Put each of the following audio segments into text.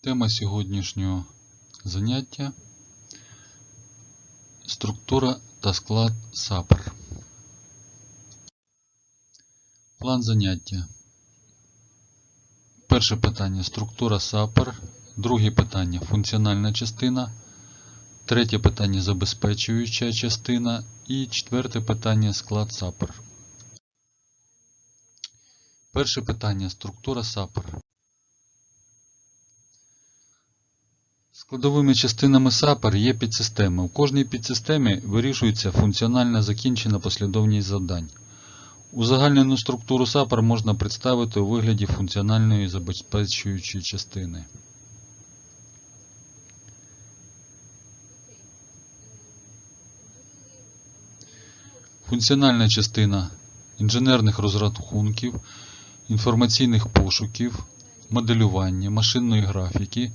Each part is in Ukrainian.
Тема сьогоднішнього заняття структура та склад САПР. План заняття. Перше питання структура САПР. Друге питання функціональна частина. Третє питання забезпечуюча частина. І четверте питання склад САПР. Перше питання структура САПР. Складовими частинами САПР є підсистеми. У кожній підсистемі вирішується функціональна закінчена послідовність завдань. Узагальнену структуру САПР можна представити у вигляді функціональної забезпечуючої частини. Функціональна частина інженерних розрахунків, інформаційних пошуків, моделювання, машинної графіки,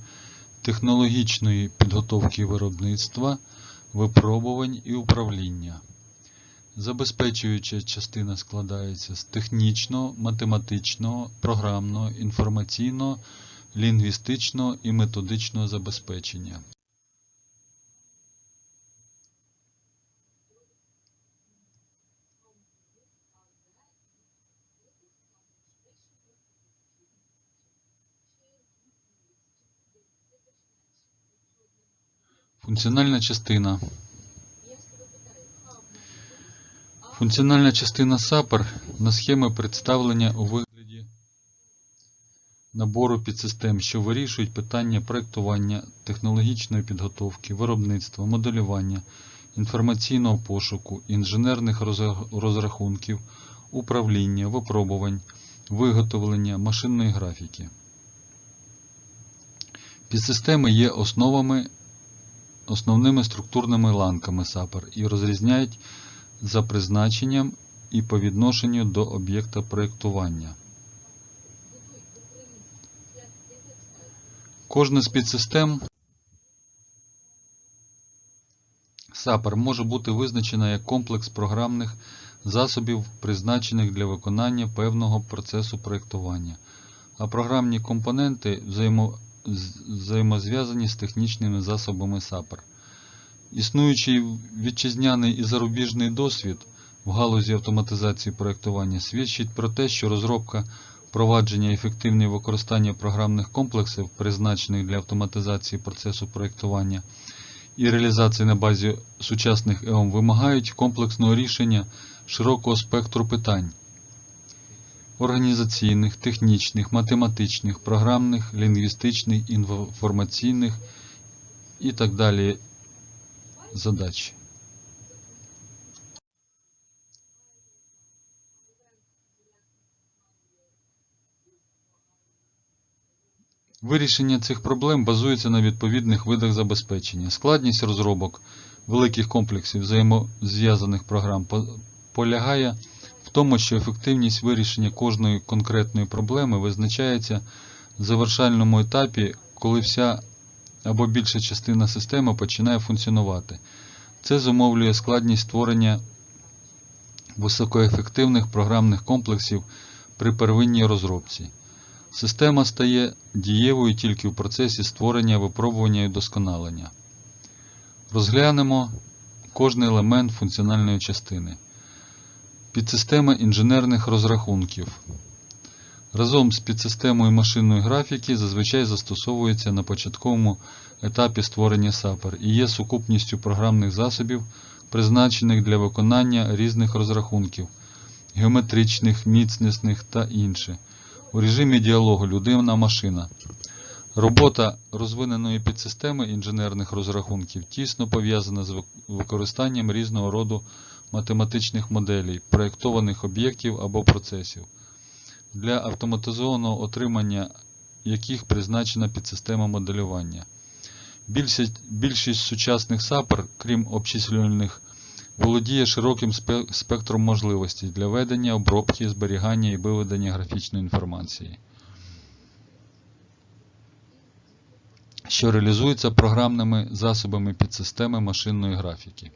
технологічної підготовки виробництва, випробувань і управління. Забезпечуюча частина складається з технічного, математичного, програмного, інформаційного, лінгвістичного і методичного забезпечення. Функціональна частина. Функціональна частина САПР на схемі представлення у вигляді набору підсистем, що вирішують питання проєктування, технологічної підготовки, виробництва, моделювання, інформаційного пошуку, інженерних розрахунків, управління, випробувань, виготовлення, машинної графіки. Підсистеми є основами основними структурними ланками САПР і розрізняють за призначенням і по відношенню до об'єкта проєктування. Кожна з підсистем САПР може бути визначена як комплекс програмних засобів, призначених для виконання певного процесу проєктування, а програмні компоненти взаємо з- взаємозв'язані з технічними засобами САПР. Існуючий вітчизняний і зарубіжний досвід в галузі автоматизації проєктування свідчить про те, що розробка, впровадження і ефективне використання програмних комплексів, призначених для автоматизації процесу проєктування і реалізації на базі сучасних ЕОМ, вимагають комплексного рішення широкого спектру питань організаційних, технічних, математичних, програмних, лінгвістичних, інформаційних і так далі задач. Вирішення цих проблем базується на відповідних видах забезпечення. Складність розробок великих комплексів взаємозв'язаних програм полягає тому, що ефективність вирішення кожної конкретної проблеми визначається в завершальному етапі, коли вся або більша частина системи починає функціонувати. Це зумовлює складність створення високоефективних програмних комплексів при первинній розробці. Система стає дієвою тільки в процесі створення, випробування і вдосконалення. Розглянемо кожний елемент функціональної частини. Підсистема інженерних розрахунків. Разом з підсистемою машинної графіки зазвичай застосовується на початковому етапі створення САПР і є сукупністю програмних засобів, призначених для виконання різних розрахунків геометричних, міцнісних та інших у режимі діалогу людина-машина. Робота розвиненої підсистеми інженерних розрахунків тісно пов'язана з використанням різного роду математичних моделей, проєктованих об'єктів або процесів, для автоматизованого отримання яких призначена підсистема моделювання. Більшість, більшість сучасних САПР, крім обчислювальних, володіє широким спектром можливостей для ведення, обробки, зберігання і виведення графічної інформації, що реалізується програмними засобами підсистеми машинної графіки.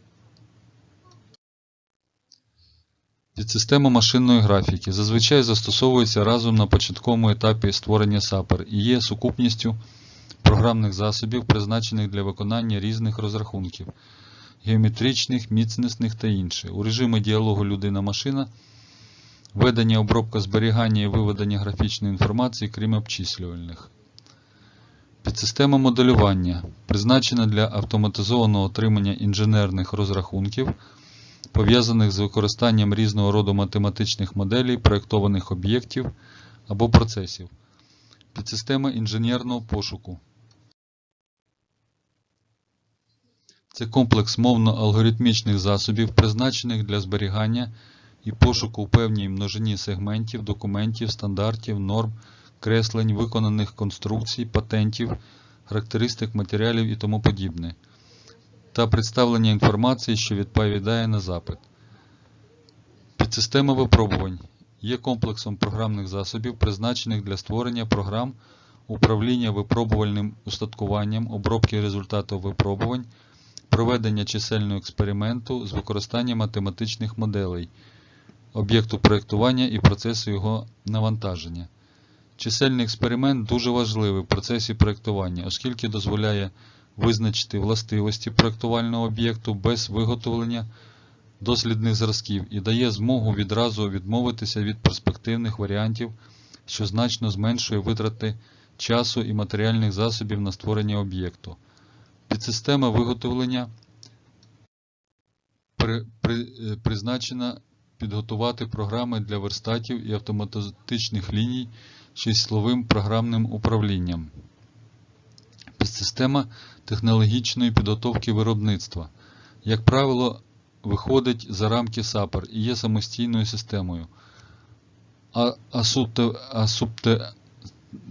Підсистема машинної графіки зазвичай застосовується разом на початковому етапі створення САПР і є сукупністю програмних засобів, призначених для виконання різних розрахунків геометричних, міцнісних та інших. У режимі діалогу людина-машина ведення, обробка зберігання і виведення графічної інформації, крім обчислювальних. Підсистема моделювання призначена для автоматизованого отримання інженерних розрахунків, пов'язаних з використанням різного роду математичних моделей, проєктованих об'єктів або процесів. Підсистема інженерного пошуку. Це комплекс мовно-алгоритмічних засобів, призначених для зберігання і пошуку у певній множині сегментів, документів, стандартів, норм, креслень, виконаних конструкцій, патентів, характеристик матеріалів і тому подібне, та представлення інформації, що відповідає на запит. Підсистема випробувань є комплексом програмних засобів, призначених для створення програм управління випробувальним устаткуванням, обробки результатів випробувань, проведення чисельного експерименту з використанням математичних моделей, об'єкту проєктування і процесу його навантаження. Чисельний експеримент дуже важливий в процесі проєктування, оскільки дозволяє визначити властивості проєктувального об'єкту без виготовлення дослідних зразків і дає змогу відразу відмовитися від перспективних варіантів, що значно зменшує витрати часу і матеріальних засобів на створення об'єкту. Підсистема виготовлення при, при, е, призначена підготувати програми для верстатів і автоматичних ліній числовим програмним управлінням. Підсистема технологічної підготовки виробництва. Як правило, виходить за рамки SAPR і є самостійною системою. А ASUP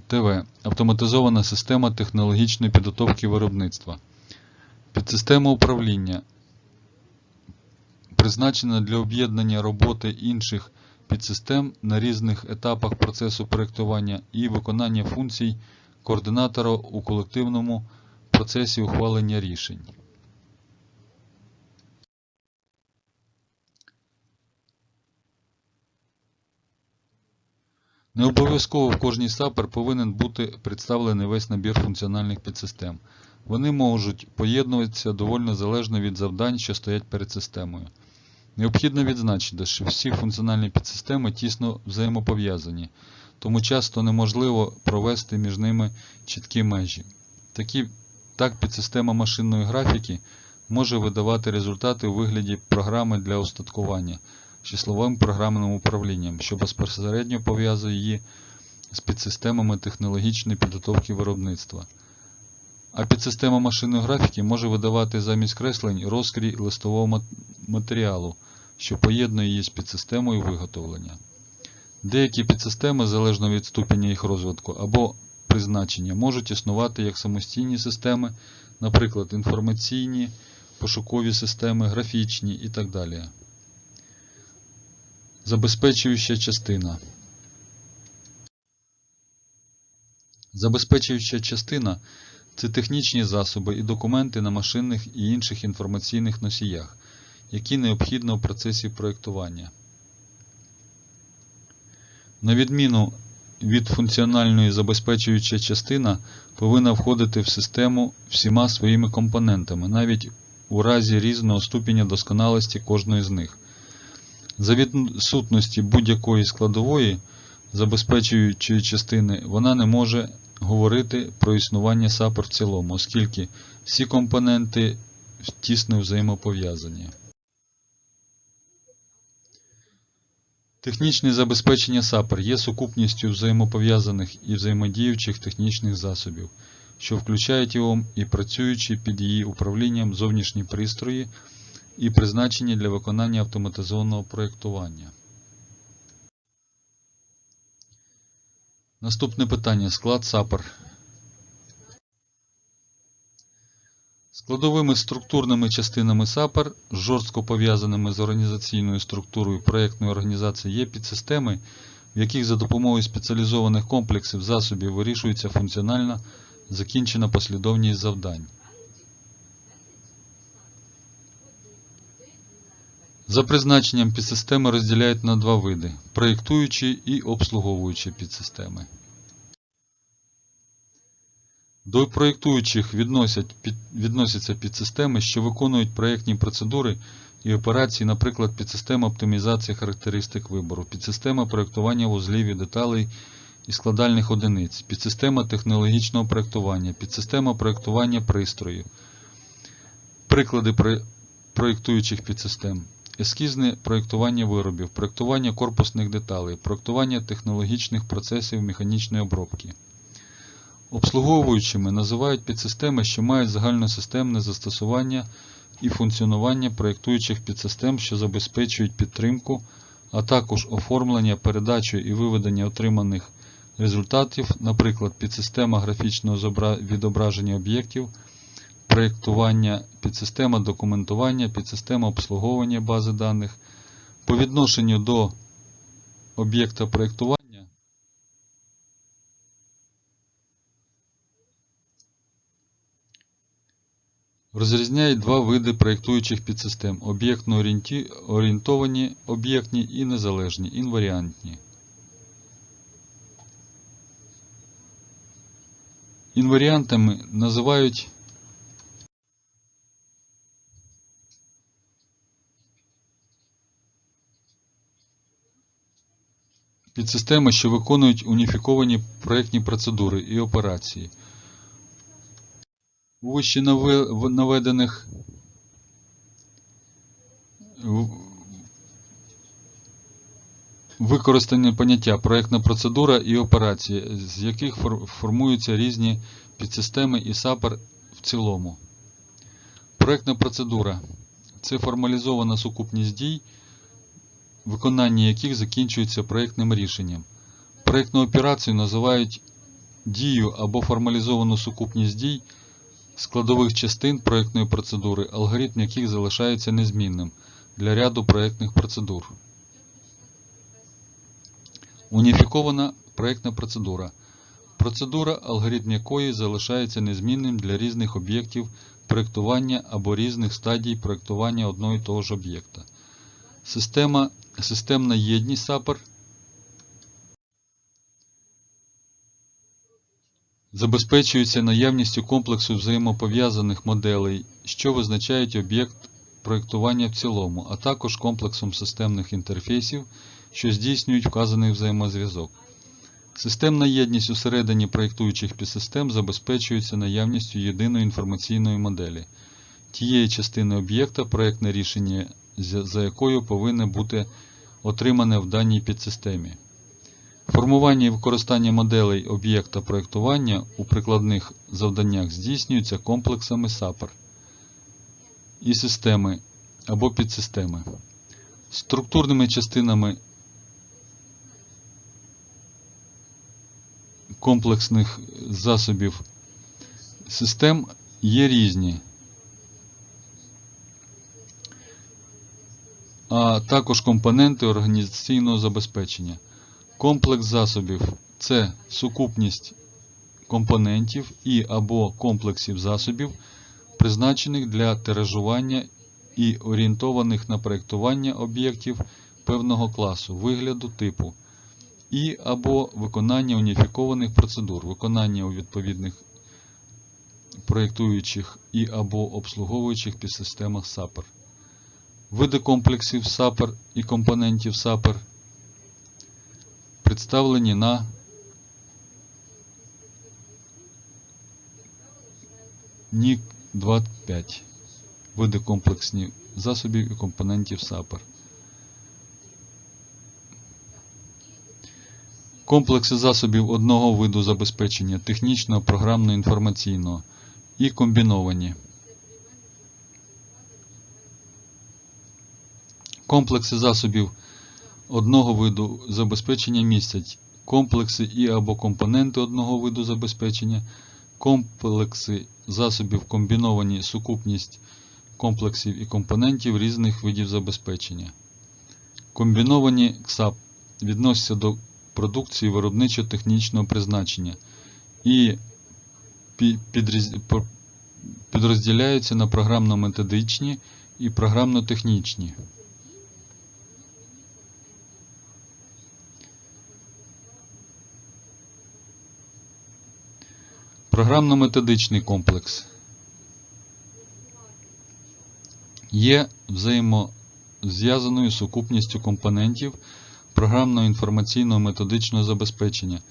ТВ автоматизована система технологічної підготовки виробництва. Підсистема управління призначена для об'єднання роботи інших підсистем на різних етапах процесу проєктування і виконання функцій координатора у колективному процесі ухвалення рішень. Не обов'язково в кожній сапер повинен бути представлений весь набір функціональних підсистем. Вони можуть поєднуватися доволі залежно від завдань, що стоять перед системою. Необхідно відзначити, що всі функціональні підсистеми тісно взаємопов'язані, тому часто неможливо провести між ними чіткі межі. Такі, так, підсистема машинної графіки може видавати результати у вигляді програми для устаткування з числовим програмним управлінням, що безпосередньо пов'язує її з підсистемами технологічної підготовки виробництва. А підсистема машинної графіки може видавати замість креслень розкрій листового матеріалу, що поєднує її з підсистемою виготовлення. Деякі підсистеми, залежно від ступеня їх розвитку або призначення, можуть існувати як самостійні системи, наприклад, інформаційні, пошукові системи, графічні і так далі. Забезпечуюча частина. Забезпечуюча частина це технічні засоби і документи на машинних і інших інформаційних носіях, які необхідно в процесі проєктування. На відміну від функціональної забезпечуюча частина повинна входити в систему всіма своїми компонентами, навіть у разі різного ступеня досконалості кожної з них. За відсутності будь-якої складової забезпечуючої частини вона не може говорити про існування SAPR в цілому, оскільки всі компоненти тісно взаємопов'язані. Технічне забезпечення SAPR є сукупністю взаємопов'язаних і взаємодіючих технічних засобів, що включають його і працюючи під її управлінням зовнішні пристрої і призначені для виконання автоматизованого проєктування. Наступне питання. Склад SAPR. Складовими структурними частинами SAPR, жорстко пов'язаними з організаційною структурою проєктної організації, є підсистеми, в яких за допомогою спеціалізованих комплексів засобів вирішується функціональна закінчена послідовність завдань. За призначенням підсистеми розділяють на два види проєктуючі і обслуговуючі підсистеми. До проєктуючих відносять, під, відносяться підсистеми, що виконують проєктні процедури і операції, наприклад, підсистема оптимізації характеристик вибору, підсистема проєктування вузлів і деталей і складальних одиниць, підсистема технологічного проєктування, підсистема проєктування пристрою. Приклади про- проєктуючих підсистем. Ескізне проєктування виробів, проєктування корпусних деталей, проєктування технологічних процесів механічної обробки. Обслуговуючими називають підсистеми, що мають загальносистемне застосування і функціонування проєктуючих підсистем, що забезпечують підтримку, а також оформлення, передачу і виведення отриманих результатів, наприклад, підсистема графічного відображення об'єктів, проєктування, підсистема документування, підсистема обслуговування бази даних. По відношенню до об'єкта проєктування розрізняють два види проєктуючих підсистем: об'єктно орієнтовані, об'єктні і незалежні, інваріантні. Інваріантами називають підсистеми, що виконують уніфіковані проєктні процедури і операції. Вище наведених використання поняття проєктна процедура і операції, з яких формуються різні підсистеми і САПер в цілому. Проєктна процедура це формалізована сукупність дій, виконання яких закінчується проєктним рішенням. Проєктну операцію називають дію або формалізовану сукупність дій складових частин проєктної процедури, алгоритм яких залишається незмінним для ряду проєктних процедур. Уніфікована проєктна процедура. Процедура, алгоритм якої залишається незмінним для різних об'єктів проєктування або різних стадій проєктування одного і того ж об'єкта. Система, системна єдність САПер забезпечується наявністю комплексу взаємопов'язаних моделей, що визначають об'єкт проєктування в цілому, а також комплексом системних інтерфейсів, що здійснюють вказаний взаємозв'язок. Системна єдність усередині проєктуючих підсистем забезпечується наявністю єдиної інформаційної моделі, тієї частини об'єкта, проєктне рішення, за якою повинне бути отримане в даній підсистемі. Формування і використання моделей об'єкта проєктування у прикладних завданнях здійснюється комплексами САПер і системи або підсистеми. Структурними частинами комплексних засобів систем є різні, а також компоненти організаційного забезпечення. Комплекс засобів це сукупність компонентів і або комплексів засобів, призначених для тиражування і орієнтованих на проєктування об'єктів певного класу, вигляду типу, і або виконання уніфікованих процедур, виконання у відповідних проєктуючих і або обслуговуючих підсистемах SAPER. Види комплексів SAPER і компонентів SAPER представлені на NIC 25 види комплексні засобів і компонентів SAPER. Комплекси засобів одного виду забезпечення технічного, програмно інформаційного і комбіновані. Комплекси засобів одного виду забезпечення містять комплекси і або компоненти одного виду забезпечення, комплекси засобів комбіновані сукупність комплексів і компонентів різних видів забезпечення. Комбіновані КСАП відносяться до продукції виробничо-технічного призначення і підрозділяються на програмно-методичні і програмно-технічні. Програмно-методичний комплекс є взаємозв'язаною сукупністю компонентів програмно-інформаційного методичного забезпечення,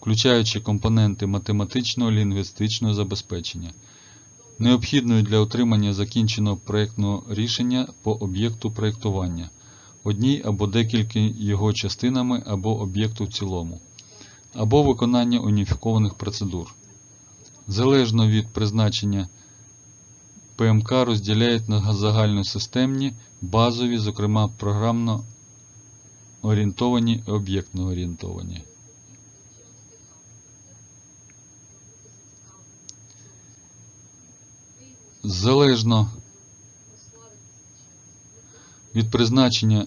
включаючи компоненти математичного лінгвістичного забезпечення, необхідною для отримання закінченого проєктного рішення по об'єкту проєктування, одній або декілька його частинами або об'єкту в цілому, або виконання уніфікованих процедур. Залежно від призначення ПМК розділяють на загальносистемні, базові, зокрема програмно орієнтовані і об'єктно орієнтовані. Залежно від призначення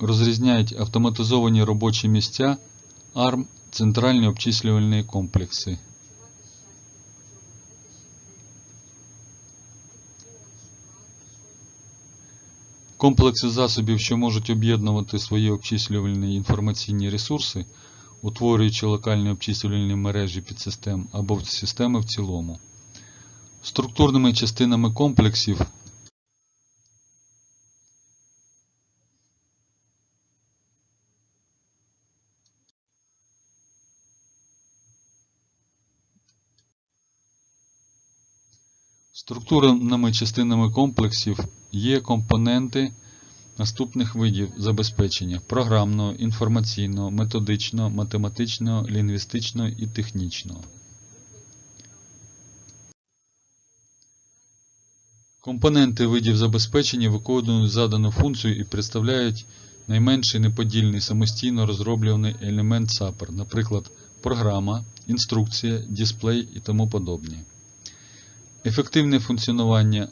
розрізняють автоматизовані робочі місця, ARM, центральні обчислювальні комплекси. Комплекси засобів, що можуть об'єднувати свої обчислювальні інформаційні ресурси, утворюючи локальні обчислювальні мережі підсистем або системи в цілому. Структурними частинами комплексів Структурними частинами комплексів є компоненти наступних видів забезпечення програмного, інформаційного, методичного, математичного, лінгвістичного і технічного. Компоненти видів забезпечення виконують задану функцію і представляють найменший неподільний самостійно розроблюваний елемент SAPR, наприклад, програма, інструкція, дисплей і тому подобні. Ефективне функціонування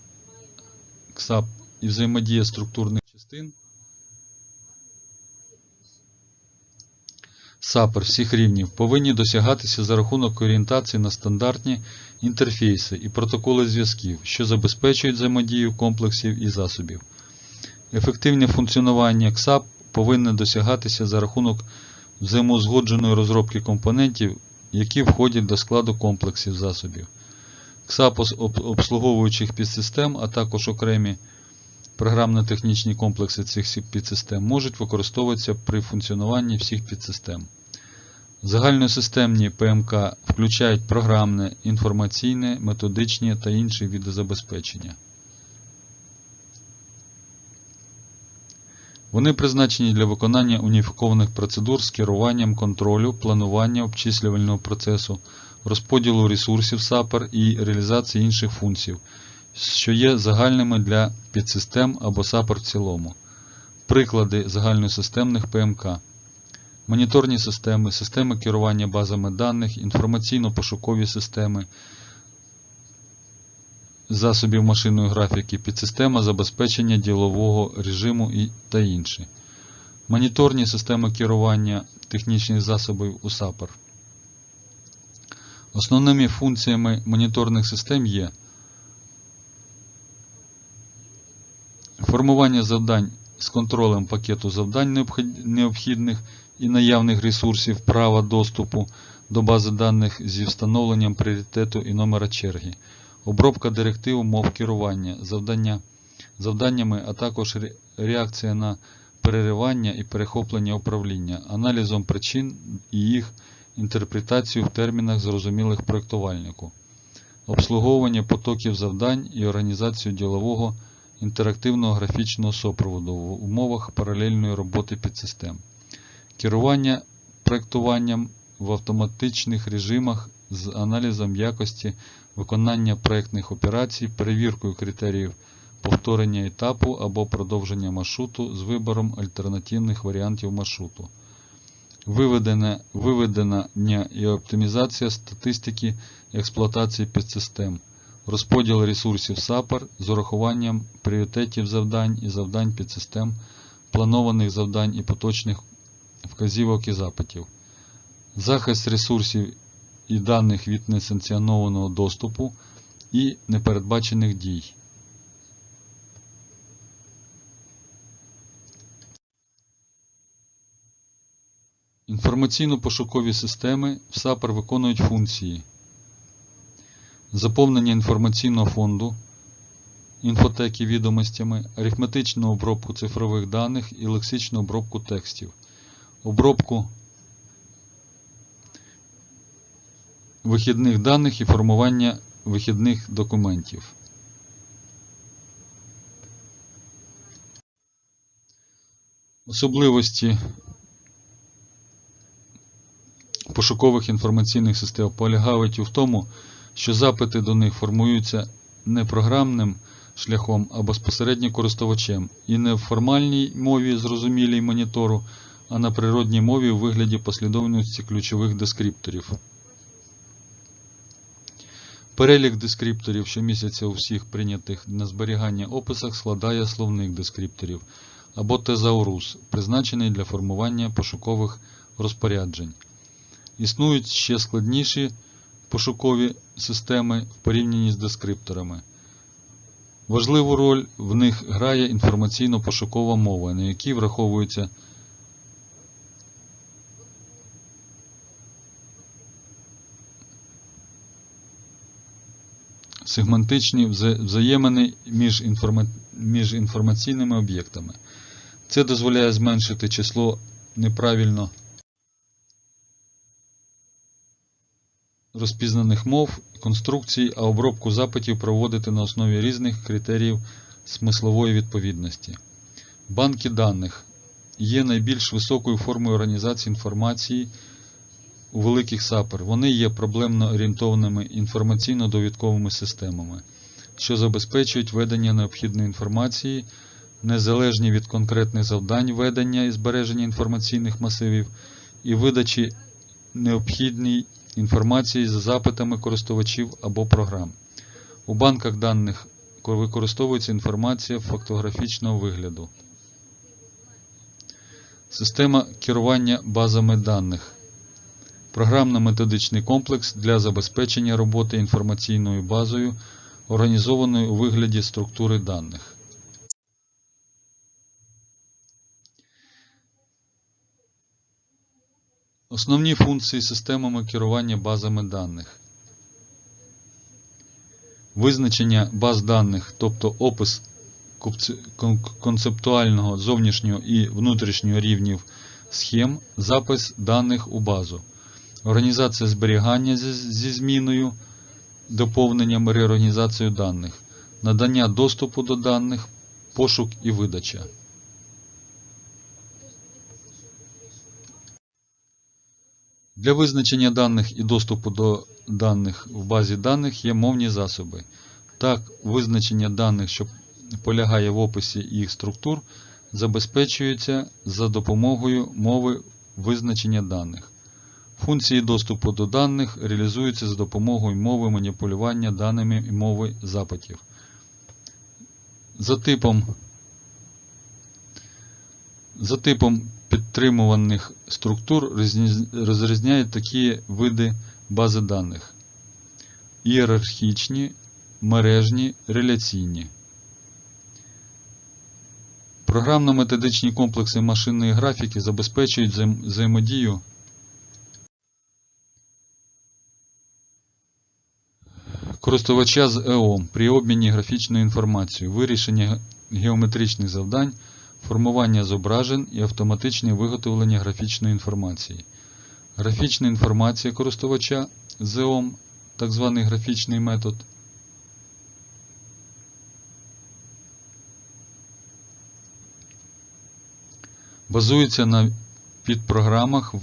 КСАП і взаємодія структурних частин САПР всіх рівнів повинні досягатися за рахунок орієнтації на стандартні інтерфейси і протоколи зв'язків, що забезпечують взаємодію комплексів і засобів. Ефективне функціонування КСАП повинне досягатися за рахунок взаємоузгодженої розробки компонентів, які входять до складу комплексів засобів. КСАП обслуговуючих підсистем, а також окремі програмно-технічні комплекси цих підсистем можуть використовуватися при функціонуванні всіх підсистем. Загальносистемні ПМК включають програмне, інформаційне, методичні та інші види забезпечення. Вони призначені для виконання уніфікованих процедур з керуванням контролю, планування обчислювального процесу, розподілу ресурсів SAPR і реалізації інших функцій, що є загальними для підсистем або SAPR в цілому. Приклади загальносистемних ПМК. Моніторні системи, системи керування базами даних, інформаційно-пошукові системи, засобів машинної графіки, підсистема забезпечення ділового режиму і та інші. Моніторні системи керування технічних засобів у SAPR. Основними функціями моніторних систем є формування завдань з контролем пакету завдань необхідних і наявних ресурсів права доступу до бази даних зі встановленням пріоритету і номера черги, обробка директив мов керування, завдання, завданнями, а також реакція на переривання і перехоплення управління, аналізом причин і їх інтерпретацію в термінах, зрозумілих проєктувальнику, обслуговування потоків завдань і організацію ділового інтерактивного графічного супроводу в умовах паралельної роботи підсистем, керування проєктуванням в автоматичних режимах з аналізом якості виконання проєктних операцій, перевіркою критеріїв повторення етапу або продовження маршруту з вибором альтернативних варіантів маршруту. Виведення, виведення і оптимізація статистики експлуатації підсистем, розподіл ресурсів SAPR з урахуванням пріоритетів завдань і завдань підсистем, планованих завдань і поточних вказівок і запитів, захист ресурсів і даних від несанкціонованого доступу і непередбачених дій. Інформаційно-пошукові системи в SAPR виконують функції заповнення інформаційного фонду, інфотеки відомостями, арифметичну обробку цифрових даних і лексичну обробку текстів, обробку вихідних даних і формування вихідних документів. Особливості пошукових інформаційних систем полягають у тому, що запити до них формуються не програмним шляхом, а безпосередньо користувачем, і не в формальній мові, зрозумілій монітору, а на природній мові у вигляді послідовності ключових дескрипторів. Перелік дескрипторів щомісяця у всіх прийнятих на зберігання описах складає словник дескрипторів або тезаурус, призначений для формування пошукових розпоряджень. Існують ще складніші пошукові системи в порівнянні з дескрипторами. Важливу роль в них грає інформаційно-пошукова мова, на якій враховуються сегментичні взаємини між, інформа... між інформаційними об'єктами. Це дозволяє зменшити число неправильно розпізнаних мов, конструкцій, а обробку запитів проводити на основі різних критеріїв смислової відповідності. Банки даних є найбільш високою формою організації інформації у великих САПР. Вони є проблемно орієнтованими інформаційно-довідковими системами, що забезпечують ведення необхідної інформації, незалежні від конкретних завдань ведення і збереження інформаційних масивів і видачі необхідній інформації за запитами користувачів або програм. У банках даних використовується інформація фактографічного вигляду. Система керування базами даних. Програмно-методичний комплекс для забезпечення роботи інформаційною базою, організованою у вигляді структури даних. Основні функції системами керування базами даних. Визначення баз даних, тобто опис концептуального зовнішнього і внутрішнього рівнів схем, запис даних у базу. Організація зберігання зі, зміною, доповненням реорганізацією даних, надання доступу до даних, пошук і видача. Для визначення даних і доступу до даних в базі даних є мовні засоби. Так, визначення даних, що полягає в описі їх структур, забезпечується за допомогою мови визначення даних. Функції доступу до даних реалізуються за допомогою мови маніпулювання даними і мови запитів. За типом, за типом підтримуваних структур розрізняють такі види бази даних: ієрархічні, мережні, реляційні. Програмно-методичні комплекси машинної графіки забезпечують взаєм- взаємодію користувача з ЕО при обміні графічною інформацією, вирішення геометричних завдань, формування зображень і автоматичне виготовлення графічної інформації. Графічна інформація користувача з ЕОМ, так званий графічний метод, базується на підпрограмах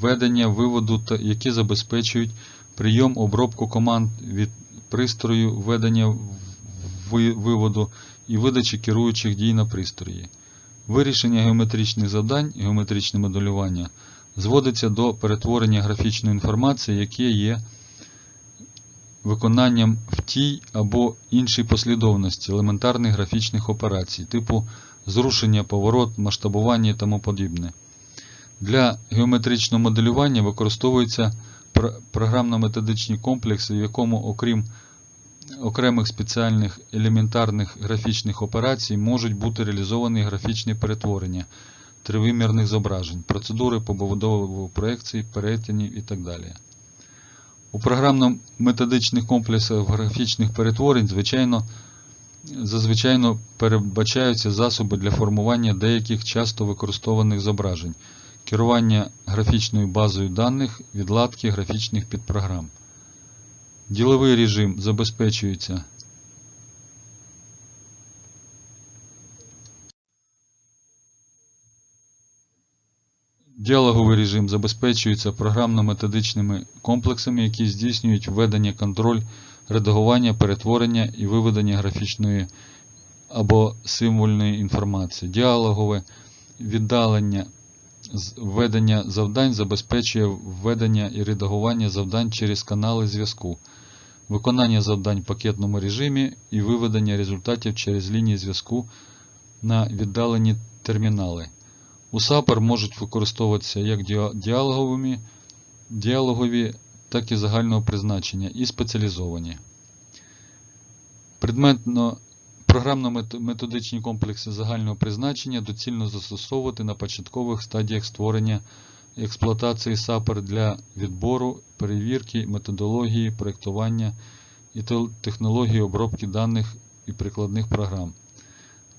введення виводу, які забезпечують прийом обробку команд від пристрою введення виводу і видачі керуючих дій на пристрої. Вирішення геометричних завдань, геометричне моделювання зводиться до перетворення графічної інформації, яке є виконанням в тій або іншій послідовності елементарних графічних операцій, типу зрушення, поворот, масштабування і тому подібне. Для геометричного моделювання використовуються програмно-методичні комплекси, в якому, окрім окремих спеціальних елементарних графічних операцій, можуть бути реалізовані графічні перетворення тривимірних зображень, процедури побудови проекцій, перетинів і так далі. У програмно-методичних комплексах графічних перетворень, звичайно, зазвичай передбачаються засоби для формування деяких часто використовуваних зображень, керування графічною базою даних, відладки графічних підпрограм. Діловий режим забезпечується Діалоговий режим забезпечується програмно-методичними комплексами, які здійснюють введення, контроль, редагування, перетворення і виведення графічної або символьної інформації. Діалогове віддалення введення завдань забезпечує введення і редагування завдань через канали зв'язку, виконання завдань в пакетному режимі і виведення результатів через лінії зв'язку на віддалені термінали. У SAPR можуть використовуватися як діа- діалоговими, діалогові, так і загального призначення і спеціалізовані. Предметно програмно-методичні комплекси загального призначення доцільно застосовувати на початкових стадіях створення експлуатації SAPR для відбору, перевірки, методології, проєктування і технології обробки даних і прикладних програм.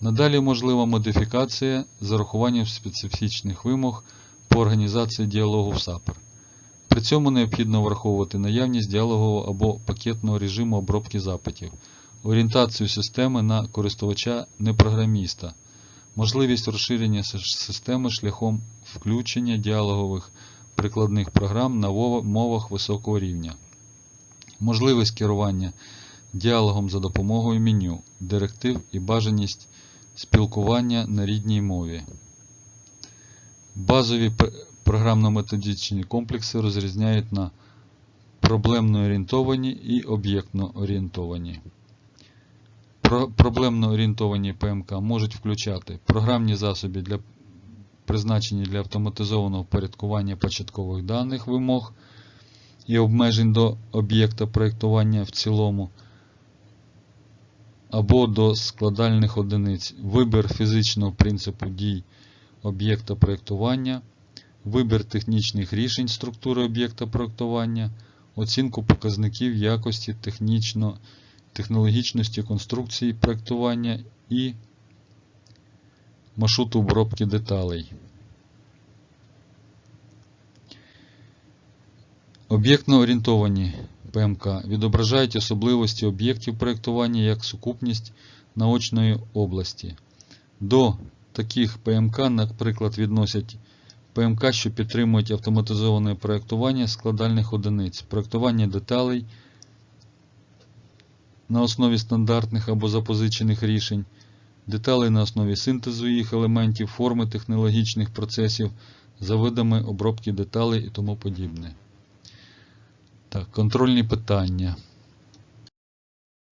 Надалі можлива модифікація з урахуванням специфічних вимог по організації діалогу в SAPR. При цьому необхідно враховувати наявність діалогового або пакетного режиму обробки запитів, орієнтацію системи на користувача непрограміста, можливість розширення системи шляхом включення діалогових прикладних програм на мовах високого рівня, можливість керування діалогом за допомогою меню, директив і бажаність спілкування на рідній мові. Базові програмно-методичні комплекси розрізняють на проблемно орієнтовані і об'єктно орієнтовані. Про- Проблемно орієнтовані ПМК можуть включати програмні засоби для призначені для автоматизованого впорядкування початкових даних вимог і обмежень до об'єкта проєктування в цілому або до складальних одиниць, вибір фізичного принципу дій об'єкта проєктування, вибір технічних рішень структури об'єкта проєктування, оцінку показників якості технічно, технологічності конструкції проєктування і маршруту обробки деталей. Об'єктно орієнтовані ПМК відображають особливості об'єктів проєктування як сукупність наочної області. До таких ПМК, наприклад, відносять ПМК, що підтримують автоматизоване проєктування складальних одиниць, проєктування деталей на основі стандартних або запозичених рішень, деталі на основі синтезу їх елементів, форми технологічних процесів за видами обробки деталей і тому подібне. Так, контрольні питання.